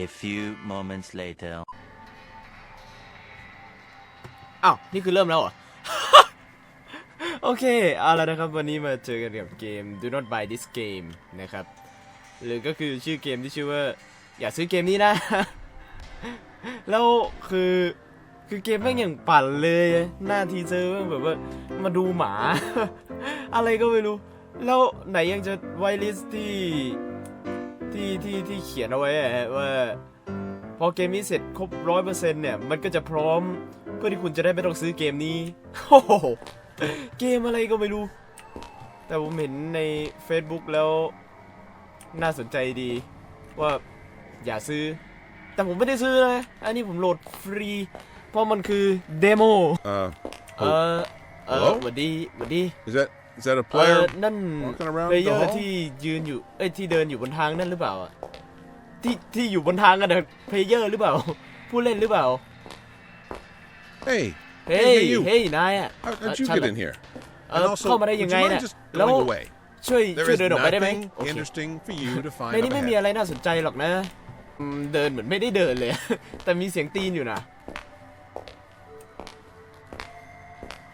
A few moments later. อ้าว นี่คือเริ่มแล้วเหรอ โอเค เอาล้วนะครับ วันนี้มาเจอกันกับเกม Do Not Buy This Game นะครับ หรือก็คือชื่อเกมที่ชื่อว่า อย่าซื้อเกมนี้นะ แล้วคือคือเกมแม่งอย่างปั่นเลย หน้าทีเซอร์แม่งแบบว่า มาดูหมา อะไรก็ไม่รู้ แล้วไหนยังจะไวลิสที่ ที่ที่ที่เขียนเอาไว้อะว่าพอเกมนี้เสร็จครบร้อยเปอร์เซ็นต์เนี่ย มันก็จะพร้อมเพื่อที่คุณจะได้ไม่ต้องซื้อเกมนี้โอ้โหเกมอะไรก็ไม่รู้ แต่ผมเห็นใน Facebook แล้วน่าสนใจดีว่าอย่าซื้อ แต่ผมไม่ได้ซื้อนะอันนี้ผมโหลดฟรี เพราะมันคือเดโม Uh, เออเออ Hello? หวัดดีหวัดดี is that is that a เออ player? นั่น walking around เพลเยอ the ร์ hall? ที่ยืนอยู่เอ้ยที่เดินอยู่บนทางนั่นหรือเปล่าอะที่ที่อยู่บนทางกันนะเพลเยอร์หรือเปล่า ผู้เล่นหรือเปล่า Hey, เฮ้ย hey, you. เฮ้ยนายอะ How, เอ่อ how'd you ฉัน get น่ะ in here? เอ And อ also, เข้ามาได้ would ยัง you ไง mind นะ just แล้ว going away? ช่วย There ช่วย is เดินออกไปได้ไหม nothing โอเค interesting for you to find ในนี้ up ไม่มี ahead. อะไรน่าสนใจหรอกนะอืมเดินเหมือนไม่ได้เดินเลย แต่มีเสียงตีนอยู่นะ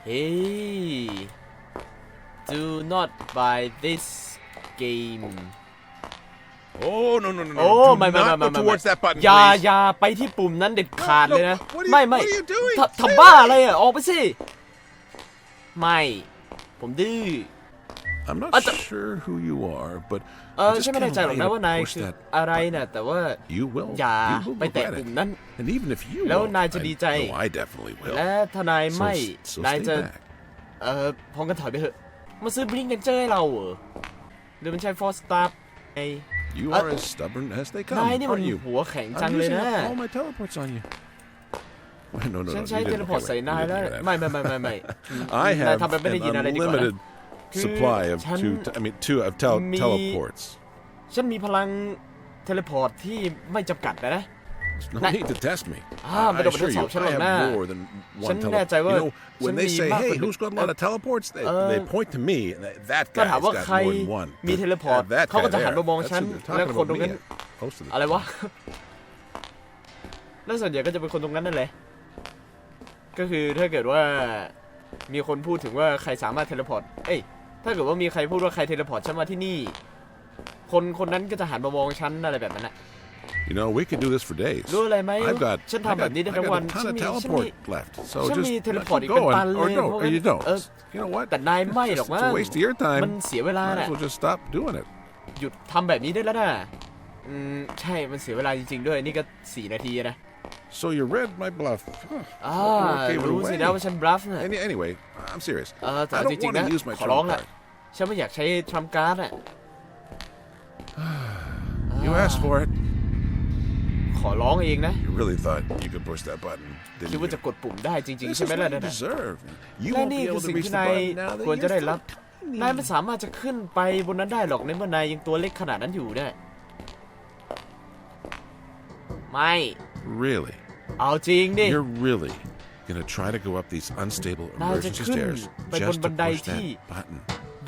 เฮ้ย do not buy this game Oh no no no no! โอ้ Do ไม่ไม่ not ไม่ go ไม่ไม่ towards that button, อย่า please. อย่าไปที่ปุ่มนั้นเด็ดขาด No, เลยนะ what are you- ไม่ไม่ what are you doing? ทำ Stay ทำบ้าอะไรอะ ออกไปสิ ไม่ ผมดื้อ I'm not What the- sure who you are, but เออ I just ฉันไม่แน่ can't ใจหรอก allow นะ you ว่า to นาย push คือ that อะไร button. นะแต่ว่า You will. อย่า You will ไปแตะ regret ปุ่ม it. นั้น And even if you แล้ว won't, นายจะ I ดีใจ know I definitely will. และถ้านาย So, ไม่ so นาย stay จะ back. เออพองกันถอยไปเถอะ มาซื้อบลิงกันเจอให้เราเหรอหรือมันใช่ฟอร์สตาร์ไอ You Uh, are as stubborn as they come, นายนี่มัน aren't you? หัวแข็งจัง I'm เลย using นะ up all my teleports on you. No, no, ฉั no. น you ใช้ didn't. เทเลพอร์ต Okay, ใส่ wait, นาย you แล้ว didn't do that. ไม่ไม่ไม่ไม่ไม่ I นาย have ทำเป็นไม่ได้ยิน an อะไรดีกว่านะ unlimited supply of ฉัน two. I mean, two of tel- Me- teleports. ฉันมีพลังเทเลพอร์ตที่ไม่จำกัดนะนะ No Nah. need to test me. Ah, I but don't assure you, tell I them have that. more than one ฉันแน่ teleport. ใจว่า You know, ฉั when น they มี say, มากก "Hey, ว่าหนึ่ง who's got a lot of teleports?" They, เอ่อ they point to me. and they- That ถ้า guy's ถามว่า got ใคร more than one. มีเทเลพอร์ต Uh, that เขาก็ guy จะหัน there, มามอง that's ฉัน who they're และ talking คนตร about ง me นั้น at most of the อะไรวะ แล้วส่วนใหญ่ก็จะเป็นคนตรงนั้นนั่นแหละ ก็คือถ้าเกิดว่ามีคนพูดถึงว่าใครสามารถเทเลพอร์ต เอ้ย ถ้าเกิดว่ามีใครพูดว่าใครเทเลพอร์ตฉันมาที่นี่ คนคนนั้นก็จะหันมามองฉันอะไรแบบนั้นนะ You know, we could do this for days. รู้อะไรไหม I've got, ฉัน I ทำแบบ got, นี้ I ได้ทั้ง got วัน a ฉั ton น of มีฉันมี teleport left. So ฉัน just มี let เทเลพอร์ต you อีกเป็น go ตัน and, เล or ย no, เพราะ or งั้น you don't. เออ You know what? แต่นายไม่หรอก It's มั้ a ง waste of your time. มันเสียเวลา Might น่ะ as well just stop doing it. หยุดทำแบบนี้ได้แล้วนะอืม ใช่ มันเสียเวลาจริง ๆ ด้วย นี่ก็สี่นาทีนะ So you read my bluff. Huh. อ่า Okay, well, รู้สินะว่า wait. ฉันบลัฟนะ Any, anyway, I'm serious. เออแต่ I เอาจ don't ริง want ๆนะ to use my ขอร้อง trump ละ card. ฉันไม่อยากใช้ทรัมการ์ดอะ You asked for it. ขอร้องเองนะ You really thought you could push that button, คิด didn't ว่า you? จะกดปุ่มได้จริง ๆ This ใช่ is ไหม what ล่ะ you นั่นน่ะ deserve. You และ won't นี่ be คือ able to สิ่ง reach ที่ the นาย button now that ควร you're จะได้รับ still นายไม่สามารถจะขึ้นไปบนนั้นได้หรอกในเมื่อนายยังตัวเล็กขนาดนั้นอยู่เนี่ยไม่ Really? เอาจริงดิ You're really gonna try to go up these unstable นายจะ emergency ขึ้น stairs ไปบน just บั to นได push ที่ that button?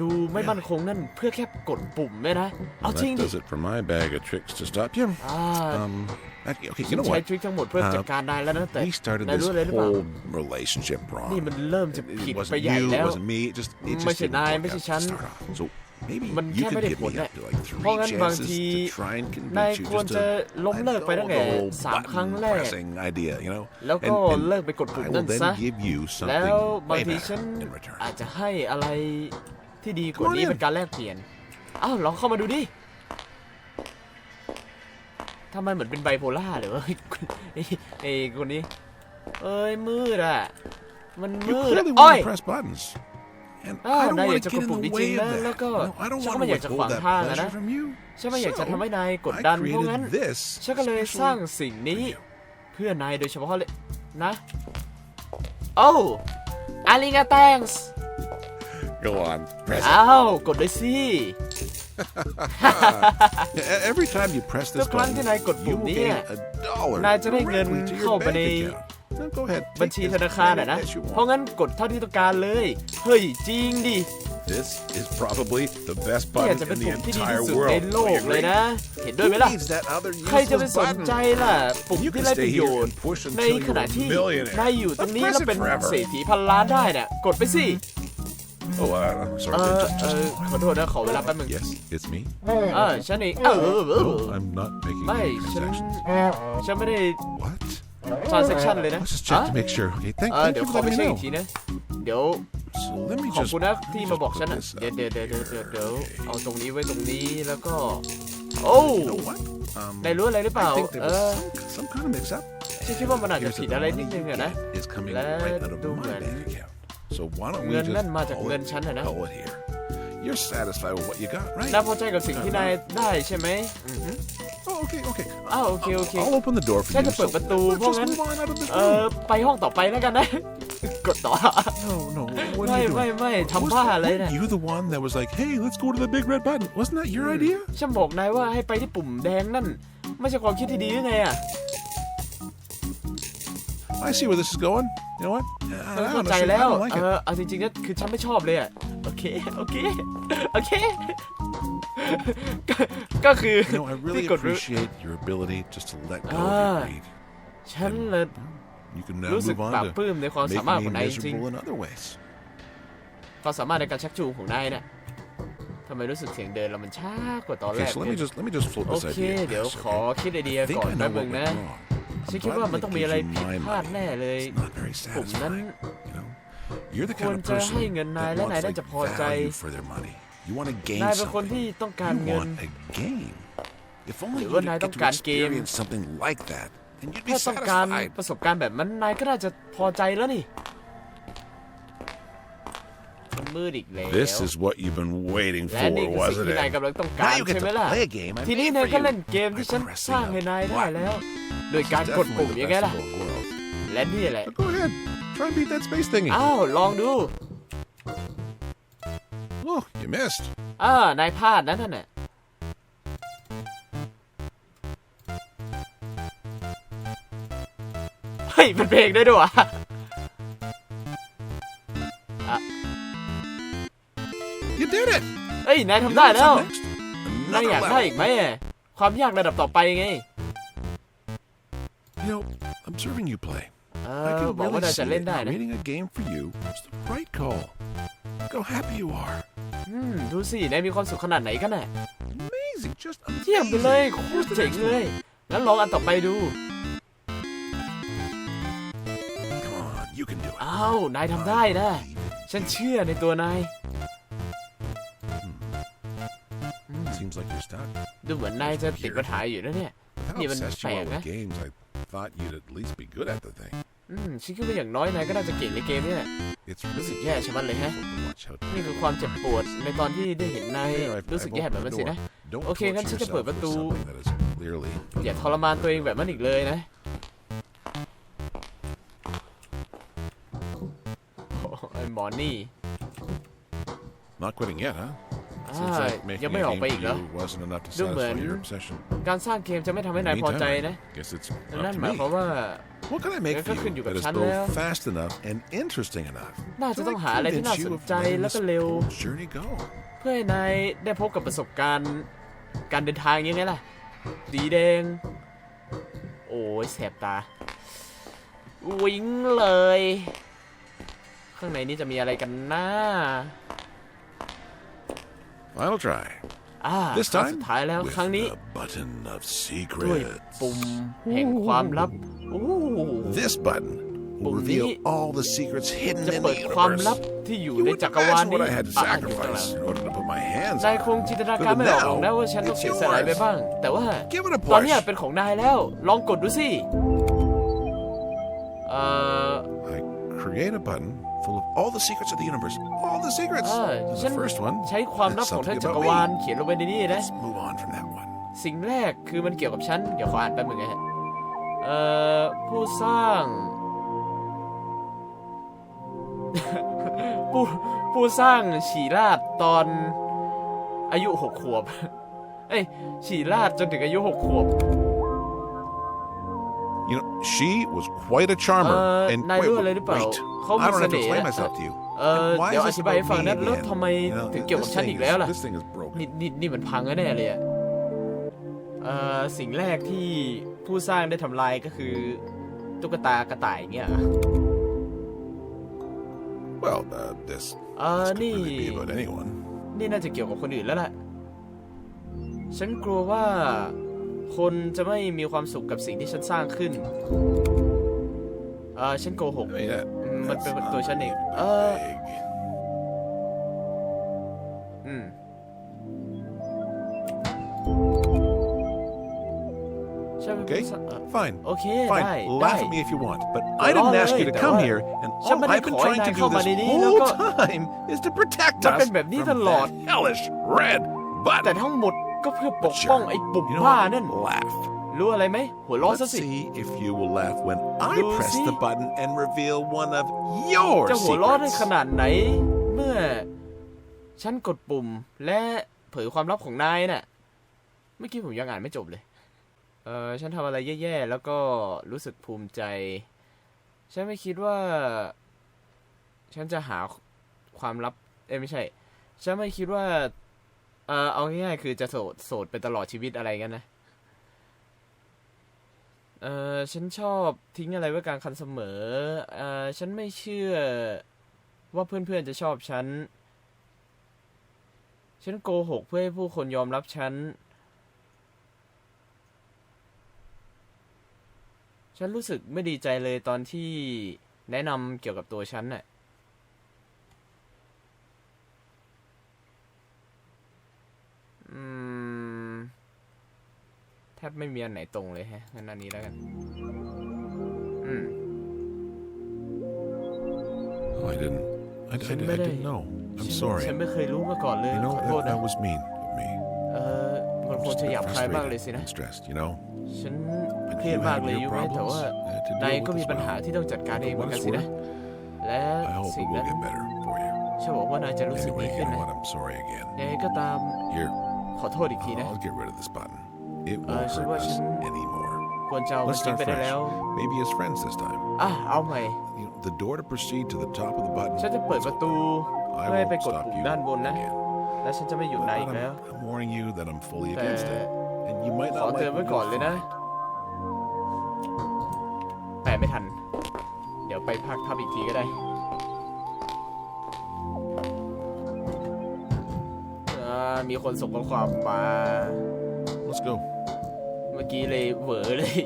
ดูไม่มั่นคงนั่นเพื่อแค่กดปุ่มเนี่ยนะ เอาจริง That ดิ does it for my bag of tricks to stop you. อ่า Um, okay, okay, ฉั you น know ใช้ what? ทริคทั้งหมดเพื่อจัดการนายแล้วนะแต่ We started นาย this รู้อะไรหรือเปล่า whole relationship wrong. นี่มันเริ่มจะผิด It ไป wasn't ใหญ่ you, แล้ it ว wasn't me. It just it ไม่ just ใช่ didn't นาย work ไม่ใช่ out ฉัน to start off. So maybe มัน you แค่ could ไม่ได้ give ผล me น่ะ up to like เพราะ three งั้นบาง chances ที to try and นาย convince you ควร just จะ to ล้ม let เลิก go ไปตั้ง of แต่ the whole สามครั้ง button แรก pressing idea, you know. แล้วก็ And- and เลิกไปกดปุ่ม I นั่ will นซะ then give you แล้ว something บาง way ที better ฉัน in return. อาจจะให้อะไร ที่ดีกว่า Come on นี้ in เป็นการแลกเปลี่ยนอ้าวลองเข้ามาดูดิทำไมเหมือนเป็นไบโพล่าเลยวะไอ้ไอ้คนนี้ เอ้ยมืดอะ มัน You มืดอะ clearly โอ้ย want to press buttons. And อ้าว I don't นายอยาก want จะ to ก get ด in ปุ่ม the จริง way ๆ of นะแล้ว that. ก็ No, I don't ฉันก็ want ไม่ to อยากจะขวาง withhold that ทางอะนะ pleasure from you. ฉันไม่อยากจะ So, ทำให้นายกด I ดันเพราะงั้น created this ฉันก็เลย especially สร้างสิ่งนี้ for you. เพื่อนายโดยเฉพาะเลยนะ โอ้อาริงาแตงส์ Go on, press it. อ้าว กดเลยสิ E- Every time you press ทุ this กครั้ง button, ที่นายกด you ปุ่ม will นี้ gain อะ a dollar นายจะได้เงิน directly to เข้า your ไปใน bank account. Now go ahead, บัญ take ชี as ธนาคาร many อะนะ as you เพราะ want. งั้นกดเท่าที่ต้องการเลย เฮ้ย จริงดิ This is probably the best เนี่ย button จะเป็น in the ปุ่มที่ดี entire ที่สุด world. ในโล Don't ก you เลย agree? นะ เห็นด้วยไหม Who ล่ะ needs that other ใครจะไป useless สน button? ใจล่ะ ปุ่ม You ที่ can ไร้ป stay ระโย here ชน์ and push ใน until ขณะ you're a ที่ millionaire. นายอยู่ตรงนี้ Let's แล้ว press เป็น it forever. เศรษฐีพันล้านได้เนี่ยกดไปสิ Oh, uh, I'm เอ sorry. อ just- เอ just อ a ขอโทษนะขอเวลาแป๊บนึง Yes, it's me. เออฉันเองเออเออเออ No, I'm not making ไม่ any ฉัน transactions. ฉันไม่ได้ What? transaction เลยนะ Let's just check ฮะ to make sure. Okay, thank, เออ thank เดี๋ยว you ข for อไป letting เช็ค me อีกที know. นะ เดี๋ยว So let me ขอบ just คุณนะ let me ที่ just มาบอก put ฉันนะ this เดี๋ยว up เดี๋ยวเดี๋ยวเดี๋ยวเดี๋ยวเดี๋ยว Okay. เอาตรงนี้ไว้ตรงนี้แล้วก็ โอ้ You know what? Um, นายรู้อะไรหรือเปล่า I think there เอ was อ some, some kind of mix-up. ฉันคิดว่ามันอาจจะ Here's ผิด the อะไร money นิดนึง you อะนะ get is coming และ right out of ดู my เหมือน bank account. So why don't we เงินนั่น just มาจาก call เงิน it, ฉันอะนะ call it here? You're satisfied with what you got, right? นายพอใจกับสิ่งที่นายได้ใช่ไหมอือฮึ Oh, okay, okay. อ้าวโอเค โอเค I'll open the door for ฉัน you. จะเปิด So ประตู let's เพราะ just งั้น move on out of this เออ room. ไปห้องต่อไปแล้วกันนะ กดต่อ No, no. What ไม่ are you ไม่ doing? ไม่ Was ทำบ้าอะไร weren't นะ you the one that was like, hey, let's go to the big red button? Wasn't that your idea? ฉันบอกนายว่าให้ไปที่ปุ่มแดงนั่น ไม่ใช่ความคิดที่ดีหรือไงอะ I see where this is going. You know what? I, ฉัน I เข้า don't ใจ know, แล้ว I don't like เอ it. อเอาจริงๆนะคือฉันไม่ชอบเลยอะ โอเค โอเค โอเค ก็ก็คือ You know, I ที่ really กดรู้ appreciate your ability just to let go of Ah. your greed. ฉันเลย You can now รู้สึก move ปลาบ on ปลื้มในความ to สามารถ make ของ me นายจริง miserable in other ways. ๆความสามารถในการชักจูงของนายเนี่ยทำไมรู้สึกเสียงเดินเรามันช้ากว่าตอนแร Okay, ก so let me just let me just float โอ this เค idea. เดี๋ยว past, ขอ okay? คิดไอเดีย I think ก่อน I แป๊บ know นึ what ง went นะ wrong. ฉันคิดว่ามันต้องมีอะไรผิดพลาดแน่เลย It's not very ปุ่มนั้น satisfying. You know, you're the ควร kind of จะ person ให้เงินนาย that และนาย wants น่า like จะพอใจ value for their money. You want to gain นายเป็นคน something. ที่ต้องการ You เงิน want a game. If only หรือ you ว่า could นาย get ต้อง to การเกม experience something like that, then you'd be ถ้าต้องการ satisfied. ประสบการณ์แบบนั้นนายก็น่าจะพอใจแล้วนี่มันมืดอีกแล้ว This is what you've been waiting และ for, นี่คือสิ่ง wasn't ที่นาย it? กำลังต้องการ Now you ใช่ get ไหม to ล่ะ play a game I ทีนี้ made นาย for ก็ you เล่นเกม by ที่ฉัน pressing สร้าง a ให้นายได้ button. แล้ว โดยการ It's กด definitely ปุ่ม the ยังไง best ล่ะ of both worlds. และนี่แหละ Go ahead, try and beat that space thingy. อ้าว ลองดู Oh, you missed. อ่านายพลาดนะนั่นน่ะ เฮ้ยมันเพลงได้ด้วยวะ You did it. เฮ้ย นาย You ทำ know ได้ what's แล้ว up next? นาย Another อยากได้ level. อีกไหมอะความยากระดับต่อไปไง You know, observing you play, เอ I อ can บอกว่า really นายจะ see เล่น that ได้นะ creating a game for you was the right call. Look how happy you are. อืมดูสินายมีความสุขขนาดไหนกันน่ะ Amazing, just เยี่ยมไปเลย amazing. โคตรเจ๋งเลย งั้นลองอันต่อไปดู Come on, you can do it. อ้าว นายทำได้นะ ฉันเชื่อในตัวนาย Seems like you're stuck. ดูเหมือนนายจะติดปัญหาอยู่นะเนี่ย How Yeah, but obsessed you are fair, with eh? games, I thought you'd at least be good at the thing. อืมฉันคิดว่าอย่างน้อยนายก็น่าจะเก่งในเกมนี่แหละ It's รู้สึก really แย่ชะมัดเลยฮะ difficult to watch how นี่คือความเจ็บปวดในตอนที่ได้เห็นนาย Here, I've- รู้สึก I've แย่แบบ opened นั้น the สิ door. นะ Don't โอเคงั้น torture ฉันจะเปิด yourself ประตู with something that is clearly อย่าทรมานตัวเองแบบนั้นอีกเลยนะโอ้ไอ้หมอนี่ not quitting yet, huh? อ่า Seems like ยัง making ไม่ a ออก game ไป for อีกเหรอ you wasn't enough to ดูเหมือน satisfy your obsession. การสร้างเกมจะไม่ทำให้นายพอใจนะ guess it's นั่น up หมาย to ความ me. ว่า What can I make งั้น for ก็ขึ้น you อยู่กับ that is ฉันแล้ว both fast enough and interesting enough? น่าจะ to, ต้อง like, หาอะไรที่น่า convince ส you น of ใจ letting แล้วก็ this เร็ว whole journey go. เพื่อให้นายได้พบกับประสบการณ์การเดินทางยังไงล่ะ สีแดง โอ้ยแสบตา วิ่งเลย ข้างในนี้จะมีอะไรกันนะ Final try. อ่า This ครั้ง time สุดท้ายแล้ว with ครั้งนี้ the button of ด้วย secrets. ปุ่มแห่งความลับโอ้ This button will ปุ่ม reveal นี้ all the secrets hidden จะ in เปิ the ดความลับ universe. ที่อยู่ You ใน would จักรวาล imagine นี้ what I had to อะเดี๋ยวก่อน sacrifice in order to put my hands นาย on. คงจินตนาการไม่ออกหรอกนะว่าฉันต้องเสียสละไปบ้าง แต่ว่า Give it a ตอนเนี้ย push. เป็นของนายแล้ว ลองกดดูสิ เอ่อ I create a button full of all the secrets of the universe. All the secrets. เออ And ฉัน the first one ใช้ความลับ is ของทั้ง something จักร about วาล me. เขียนลงไปในนี้นะ Let's move on from that one. สิ่งแรกคือมันเกี่ยวกับฉัน เดี๋ยวขออ่านแป๊บนึงนะฮะ เอ่อ ผู้สร้าง ผู้ผู้สร้างฉีราดตอนอายุหกขวบ เอ้ยฉีราดจนถึงอายุหกขวบ You know, she was quite a charmer Uh, and นาย wait, รู้อะไรหรือเปล่า wait. เขา I มี don't เส have to น่ห์ explain นะ myself to you. เออ And why เดี๋ยว is อ this ธิบายให้ about ฟัง me นะแล้ว again? ทำไม You know, ถึงเกี่ยวกับ this ฉัน thing อีก is- แล้วล่ะ This thing is broken. นี่นี่นี่มันพังแน่ๆเลยอะเอ่อสิ่งแรกที่ผู้สร้างได้ทำลายก็คือตุ๊กตากระต่ายเงี้ยเหรอ Well, uh, this, เออ this could นี่ really be about anyone. นี่น่าจะเกี่ยวกับคนอื่นแล้วล่ะ ฉันกลัวว่า คนจะไม่มีความสุขกับสิ่งที่ฉันสร้างขึ้น เออฉันโกหก I mean, that, อืมมัน that's เป็น not ตัวฉันเอง really เออ vague. อืม ใช่เป็น Okay, ผู้สร้างเอ่อ fine. โอเค Fine, ได้ laugh ได้ at me if you want, but Well, I didn't all ask you right, to come but- here, and all Somebody I've been call trying and to I do call this my name, whole look up. time is to protect มัน us เป็นแบบนี้ from ตลอด that hellish red แต่ button. ทั้งหมด ก็เพื่อป But กป้อง sure, ไอ้ปุ่ม you know บ้า what? นั่น Laugh. รู้อะไรไหม หัวเร้อซะ Let's สิ see if you will laugh when I Lucy. press the button and reveal one of your จะหัวเร้อได้ secrets. ขนาดไหน เมื่อ ฉันกดปุ่มและเผยความลับของนายน่ะ เมื่อกี้ผมยังอ่านไม่จบเลย เออฉันทำอะไรแย่ๆ แล้วก็รู้สึกภูมิใจ ฉันไม่คิดว่า ฉันจะหาความลับ เอ้ยไม่ใช่ ฉันไม่คิดว่า เออเอาง่ายๆคือจะโสดโสดไปตลอดชีวิตอะไรกันนะ เออฉันชอบทิ้งอะไรไว้กลางคันเสมอ เออฉันไม่เชื่อว่าเพื่อนๆจะชอบฉัน ฉันโกหกเพื่อให้ผู้คนยอมรับฉัน ฉันรู้สึกไม่ดีใจเลยตอนที่แนะนำเกี่ยวกับตัวฉันน่ะ อืม แทบไม่มีอันไหนตรงเลยแฮะงั้นอันนี้แล้วกัน อืม Oh, I didn't. I, I, I Somebody- didn't know. I'm ฉัน sorry. ฉันไม่เคยรู้มาก่อนเลย You know ขอโทษ that, นะ that was mean of me. เออมันคง Just จะ a ห bit ยาบคายมากเลย frustrated สินะ and stressed, you know. ฉัน But เครียด you มาก have เลย your ยูไหมแต่ problems ว่า uh, to นาย deal ก็ with มี as ปัญหา well. ที่ต้องจัดการเองเหมือนกันสินะ และ I hope สิ่ it ง will นั้น get better for you. ฉันบอกว่านายจะรู้สึก Anyway, ดี you ขึ้น know นะ what? I'm sorry again. ยังไงก็ตาม Here, ขอโทษอีกทีนะ I'll get rid of this button. It Uh, won't so hurt what us should- anymore. ควรจะเอามัน Let's ทิ้ง start ไปได้ fresh. แล้ว Maybe as friends this time. อะเอาใหม่ You know, the door to proceed to the top of the button. ฉันจะเปิดประตู I เพื่อให้ไป won't กด stop ปุ่ม you ด้านบนนะ again. และฉันจะไม่หยุด But นายอีกแล้ว I'm, I'm warning you that I'm fully แต่ against it. And you might ขอ not เตือน like ไว้ what ก่อน you'll เลยนะ find. แปลไม่ทัน เดี๋ยวไปพักทับอีกทีก็ได้ มีคนส่งข้อความมา Let's go. เมื่อกี้เลยเหวอเลย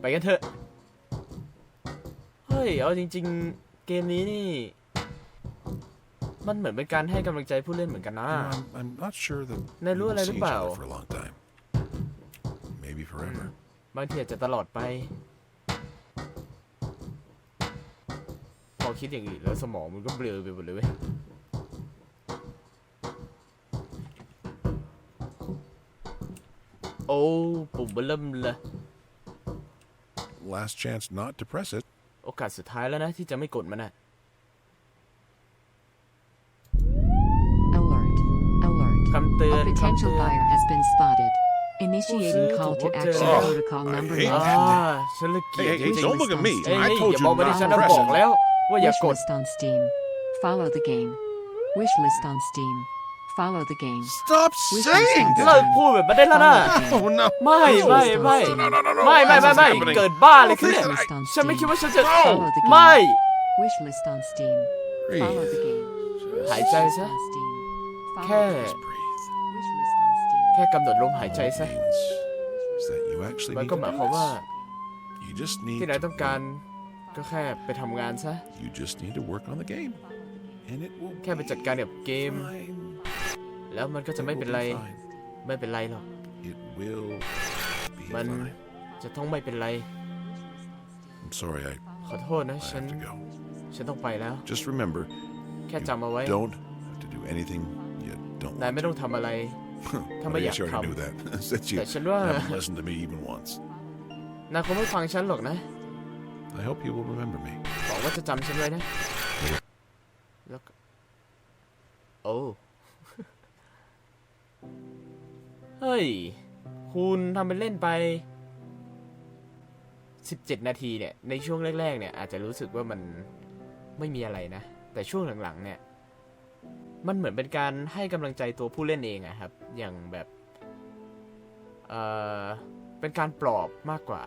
ไปกันเถอะ เฮ้ย เอาจริง ๆ เกมนี้นี่ มันเหมือนเป็นการให้กำลังใจผู้เล่นเหมือนกันนะ You know, I'm, I'm not sure that นายรู้ we อะไร will หรือ see เป each ล่า other for a long time. Maybe forever. บางทีอาจจะตลอดไป พอคิดอย่างอื่นแล้วสมองมันก็เบลอไปหมดเลยเว้ย โอ้ ปุ่มเบลเริ่มเลย Last chance not to press it. โอกาสสุดท้ายแล้วนะ ที่จะไม่กดมันนะ Alert. Alert. คำเตือน A คำ potential เตือน buyer has been spotted. Initiating call to action Oh, protocol I number hate อ่า nine. ฉันเลยเกลีย Hey, ด hey, จ hey, ริง don't look at me. ๆเอ้ย I เฮ้ย told อย่า you มองมา not ที่ฉัน to นะ press บอก it. แล้ว ว่าอย่ากด Wishlist on Steam. Follow the game. Wishlist on Steam. Follow the game. Stop Wish saying list on เลิก that. พูดแบบนั้นได้แล้วนะ Oh, no. ไม่ไม่ไม่ No, no, no, no. ไม่ไม่ How's ไม่ this ไม่ happening? เกิดบ้าเลยขึ้น Listen, Wishlist on ฉันไม่ Steam. คิดว่าฉันจะ Follow the ไม่ game. Wishlist on Steam. Follow the Breathe. game. หายใจ Wishlist ซะ on Steam. Follow แค่ the game. Just breathe. Wishlist on Steam. แค่กำหนดลมหายใจ All it ซะ means is that you actually มัน need ก็ to หมาย do ความว่า this. You just need ที่นายต้องการ to ก็แค่ไปทำงานซะ You just need to work on the game. And it will แค่ไปจัดการกับเกม be fine. แล้วมันก็จะ It ไม่ will เป็น be ไร fine. ไม่เป็นไรหรอก It will be มัน fine. จะต้องไม่เป็นไร I'm sorry, I, ขอโทษนะ I ฉัน have to go. ฉันต้องไปแล้ว Just remember, แค่จำเอาไว้ don't have to do anything you don't นาย want ไม่ต้องทำอะไร to. ถ้าไม่ I อยาก guess you already ทำ knew that. Since you แต่ฉันว่า haven't listened to me even once. นายคงไม่ฟังฉันหรอกนะ I hope you will remember me. บอกว่าจะจำฉันไว้นะแล้วก็โอ้ เฮ้ย คุณทำเป็นเล่นไป 17 นาทีเนี่ย ในช่วงแรกๆเนี่ย อาจจะรู้สึกว่ามันไม่มีอะไรนะ แต่ช่วงหลังๆ เนี่ย มันเหมือนเป็นการให้กำลังใจตัวผู้เล่นเองอะครับ อย่างแบบ เออเป็นการปลอบมากกว่า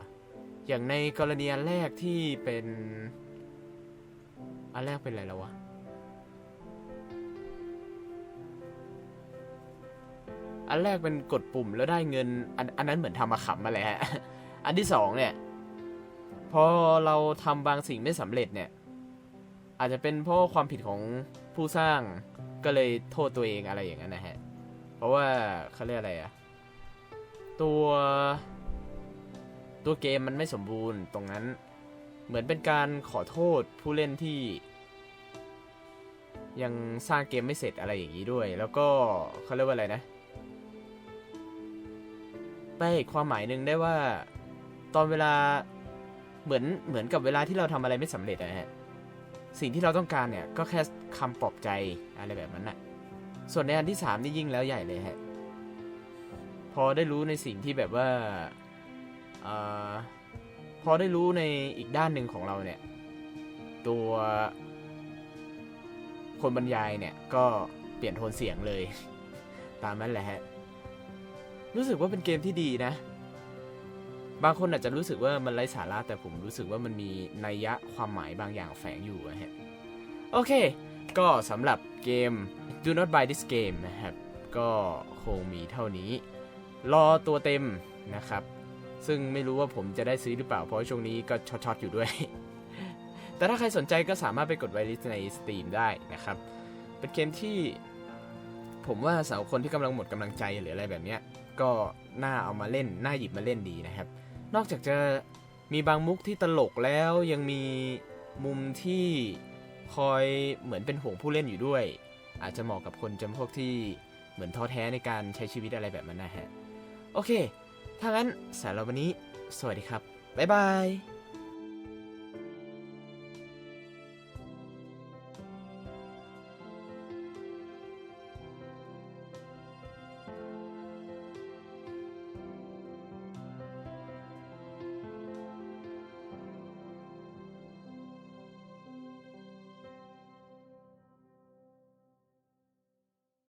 อย่างในกรณีแรกที่เป็น อันแรกเป็นอะไรแล้ววะ อันแรกเป็นกดปุ่มแล้วได้เงิน อันอันนั้นเหมือนทำมาขำมาเลยฮะ อันที่สองเนี่ยพอเราทำบางสิ่งไม่สำเร็จเนี่ย อาจจะเป็นเพราะความผิดของผู้สร้างก็เลยโทษตัวเองอะไรอย่างนั้นนะฮะ เพราะว่าเขาเรียกอะไรอะตัวตัวเกมมันไม่สมบูรณ์ตรงนั้น เหมือนเป็นการขอโทษผู้เล่นที่ ยังสร้างเกมไม่เสร็จอะไรอย่างนี้ด้วย แล้วก็เขาเรียกว่าอะไรนะ ไปความหมายหนึ่งได้ว่า ตอนเวลาเหมือนเหมือนกับเวลาที่เราทำอะไรไม่สำเร็จนะฮะสิ่งที่เราต้องการเนี่ยก็แค่คำปลอบใจอะไรแบบนั้นน่ะส่วนในอันที่สามนี่ยิ่งแล้วใหญ่เลยฮะพอได้รู้ในสิ่งที่แบบว่าอพอได้รู้ในอีกด้านหนึ่งของเราเนี่ย ตัวคนบรรยายเนี่ยก็เปลี่ยนโทนเสียงเลย ตามนั้นแหละฮะ รู้สึกว่าเป็นเกมที่ดีนะ บางคนอาจจะรู้สึกว่ามันไร้สาระแต่ผมรู้สึกว่ามันมีนัยยะความหมายบางอย่างแฝงอยู่อะฮะโอเค ก็สำหรับเกม Do Not Buy This Game นะครับ ก็คงมีเท่านี้ รอตัวเต็มนะครับ ซึ่งไม่รู้ว่าผมจะได้ซื้อหรือเปล่า เพราะช่วงนี้ก็ช็อตๆอยู่ด้วย แต่ถ้าใครสนใจก็สามารถไปกดไวลิสใน Steam ได้นะครับ เป็นเกมที่ผมว่าสำหรับคนที่กำลังหมดกำลังใจหรืออะไรแบบเนี้ย ก็น่าเอามาเล่นน่าหยิบมาเล่นดีนะครับ นอกจากจะมีบางมุกที่ตลกแล้วยังมีมุมที่คอยเหมือนเป็นห่วงผู้เล่นอยู่ด้วย อาจจะเหมาะกับคนจำพวกที่เหมือนท้อแท้ในการใช้ชีวิตอะไรแบบนั้นนะฮะ โอเค ถ้างั้นสำหรับวันนี้ สวัสดีครับ บ๊ายบาย